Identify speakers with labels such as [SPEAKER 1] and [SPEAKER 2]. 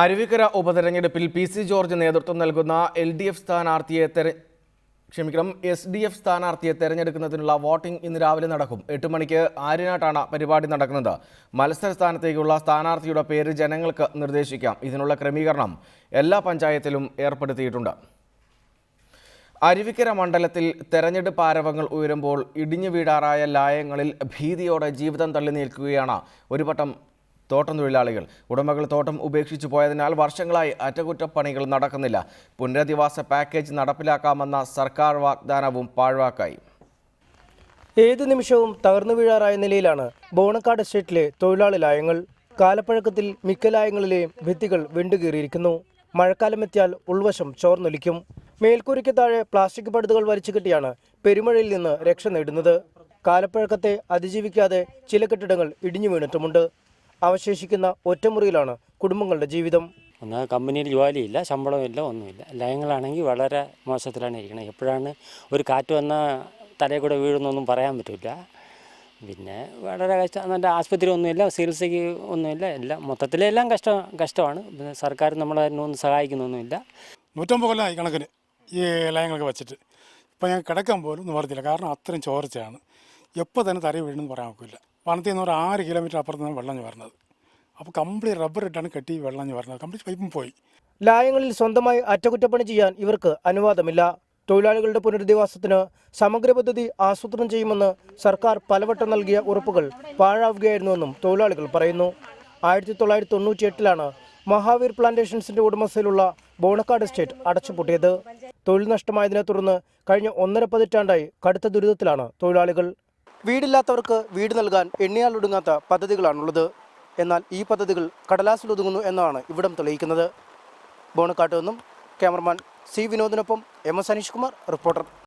[SPEAKER 1] അരുവിക്കര ഉപതെരഞ്ഞെടുപ്പിൽ P C George നേതൃത്വം നൽകുന്ന എൽ ഡി എഫ് സ്ഥാനാർത്ഥിയെ തെര ക്ഷമിക്കണം എസ് ഡി എഫ് സ്ഥാനാർത്ഥിയെ തെരഞ്ഞെടുക്കുന്നതിനുള്ള വോട്ടിംഗ് ഇന്ന് രാവിലെ നടക്കും. എട്ട് മണിക്ക് ആര്യനാട്ടാണ് പരിപാടി നടക്കുന്നത്. മത്സര സ്ഥാനത്തേക്കുള്ള സ്ഥാനാർത്ഥിയുടെ പേര് ജനങ്ങൾക്ക് നിർദ്ദേശിക്കാം. ഇതിനുള്ള ക്രമീകരണം എല്ലാ പഞ്ചായത്തിലും ഏർപ്പെടുത്തിയിട്ടുണ്ട്. അരുവിക്കര മണ്ഡലത്തിൽ തെരഞ്ഞെടുപ്പ് ആരവങ്ങൾ ഉയരുമ്പോൾ ഇടിഞ്ഞു വീടാറായ ലായങ്ങളിൽ ഭീതിയോടെ ജീവിതം തള്ളി നിൽക്കുകയാണ് ഒരു പട്ടം തോട്ടം തൊഴിലാളികൾ. ഉടമകൾ തോട്ടം ഉപേക്ഷിച്ചു പോയതിനാൽ വർഷങ്ങളായി അറ്റകുറ്റപ്പണികൾ നടക്കുന്നില്ല. പുനരധിവാസ പാക്കേജ് നടപ്പിലാക്കാമെന്ന സർക്കാർ വാഗ്ദാനവും പാഴ്വാക്കായി.
[SPEAKER 2] ഏതു നിമിഷവും തകർന്നു വീഴാറായ നിലയിലാണ് ബോണക്കാട് എസ്റ്റേറ്റിലെ തൊഴിലാളി ലായങ്ങൾ. കാലപ്പഴക്കത്തിൽ മിക്ക ലായങ്ങളിലെയും ഭിത്തികൾ വെണ്ടുകീറിയിരിക്കുന്നു. മഴക്കാലമെത്തിയാൽ ഉൾവശം ചോർന്നൊലിക്കും. മേൽക്കൂരയ്ക്ക് താഴെ പ്ലാസ്റ്റിക് പടുതുകൾ വലിച്ചു കെട്ടിയാണ് പെരുമഴയിൽ നിന്ന് രക്ഷ നേടുന്നത്. കാലപ്പഴക്കത്തെ അതിജീവിക്കാതെ ചില കെട്ടിടങ്ങൾ ഇടിഞ്ഞു വീണിട്ടുമുണ്ട്. അവശേഷിക്കുന്ന ഒറ്റമുറിയിലാണ് കുടുംബങ്ങളുടെ ജീവിതം.
[SPEAKER 3] ഒന്ന് കമ്പനിയിൽ ജോലിയില്ല ശമ്പളമില്ല ഒന്നുമില്ല. ലയങ്ങളാണെങ്കിൽ വളരെ മോശത്തിലാണ് ഇരിക്കുന്നത്. എപ്പോഴാണ് ഒരു കാറ്റ് വന്ന തലയിൽ കൂടെ വീഴുന്നൊന്നും പറയാൻ പറ്റില്ല. പിന്നെ വളരെ കഷ്ടം. നല്ല ആശുപത്രി ഒന്നുമില്ല ചികിത്സയ്ക്ക് ഒന്നുമില്ല. എല്ലാം മൊത്തത്തിലെല്ലാം കഷ്ടം കഷ്ടമാണ്. പിന്നെ സർക്കാർ നമ്മളെ ഒന്നും സഹായിക്കുന്നൊന്നുമില്ല.
[SPEAKER 4] നൂറ്റമ്പത് കൊല്ലമായി കണക്കിന് ഈ ലയങ്ങളൊക്കെ വെച്ചിട്ട്. ഇപ്പം ഞാൻ കിടക്കാൻ പോലും നിവർത്തില്ല കാരണം അത്രയും ചോർച്ചയാണ്. എപ്പോൾ തന്നെ തറയിൽ വീഴുന്നു പറയാൻ ഒക്കില്ല. വനത്തിൽ നിന്ന് ഒരു ആറ് കിലോമീറ്റർ അപ്പുറത്ത് നിന്നാണ് വെള്ളം വരുന്നത്. അപ്പോൾ കംപ്ലീറ്റ് റബ്ബർ ഇട്ടാണ് കെട്ടി വെള്ളം വരുന്നത്. കംപ്ലീറ്റ് പൈപ്പും പോയി.
[SPEAKER 2] ലായങ്ങളിൽ സ്വന്തമായി അറ്റകുറ്റപ്പണി ചെയ്യാൻ ഇവർക്ക് അനുവാദമില്ല. തൊഴിലാളികളുടെ പുനരധിവാസത്തിന് സമഗ്ര പദ്ധതി ആസൂത്രണം ചെയ്യുമെന്ന് സർക്കാർ പലവട്ടം നൽകിയ ഉറപ്പുകൾ പാഴാവുകയായിരുന്നുവെന്നും തൊഴിലാളികൾ പറയുന്നു. ആയിരത്തി തൊള്ളായിരത്തി തൊണ്ണൂറ്റി എട്ടിലാണ് മഹാവീർ പ്ലാന്റേഷൻസിന്റെ ഉടമസ്ഥയിലുള്ള ബോണക്കാട് എസ്റ്റേറ്റ് അടച്ചുപൂട്ടിയത്. തൊഴിൽ നഷ്ടമായതിനെ തുടർന്ന് കഴിഞ്ഞ ഒന്നര പതിറ്റാണ്ടായി കടുത്ത ദുരിതത്തിലാണ് തൊഴിലാളികൾ. വീടില്ലാത്തവർക്ക് വീട് നൽകാൻ എണ്ണിയാൽ ഒടുങ്ങാത്ത പദ്ധതികളാണുള്ളത്. എന്നാൽ ഈ പദ്ധതികൾ കടലാസിൽ ഒതുങ്ങുന്നു എന്നാണ് ഇവിടം തെളിയിക്കുന്നത്. ബോണക്കാട്ട് നിന്നും cameraman C വിനോദിനൊപ്പം M S Aneesh Kumar reporter.